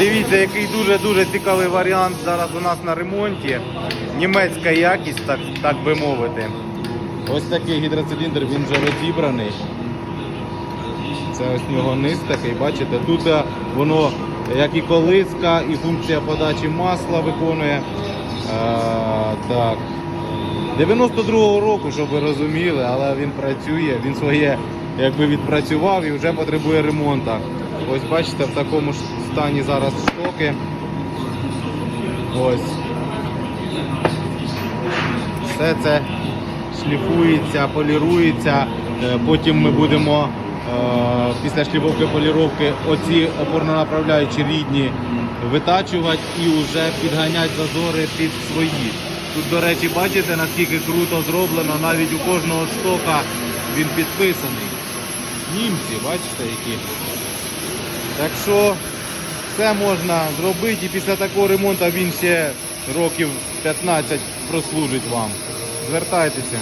Дивіться, який дуже-дуже цікавий варіант зараз у нас на ремонті. Німецька якість, так, так би мовити. Ось такий гідроциліндр, він вже розібраний. Це ось нього низ такий, бачите? Тут е, воно як і колиска, і функція подачі масла виконує. А, так. 92-го року, щоб ви розуміли, але він працює, він своє якби відпрацював і вже потребує ремонту. Ось бачите, в такому ж стані зараз штоки. Ось. Все це шліфується, полірується. Е, Потім ми будемо е, після шліфовки поліровки оці опорно-направляючі рідні витачувати і вже підганяти зазори під свої. Тут, до речі, бачите, наскільки круто зроблено, навіть у кожного штока він підписаний. Німці, бачите, які. Так що все можна зробити і після такого ремонту він ще років 15 прослужить вам. Звертайтеся.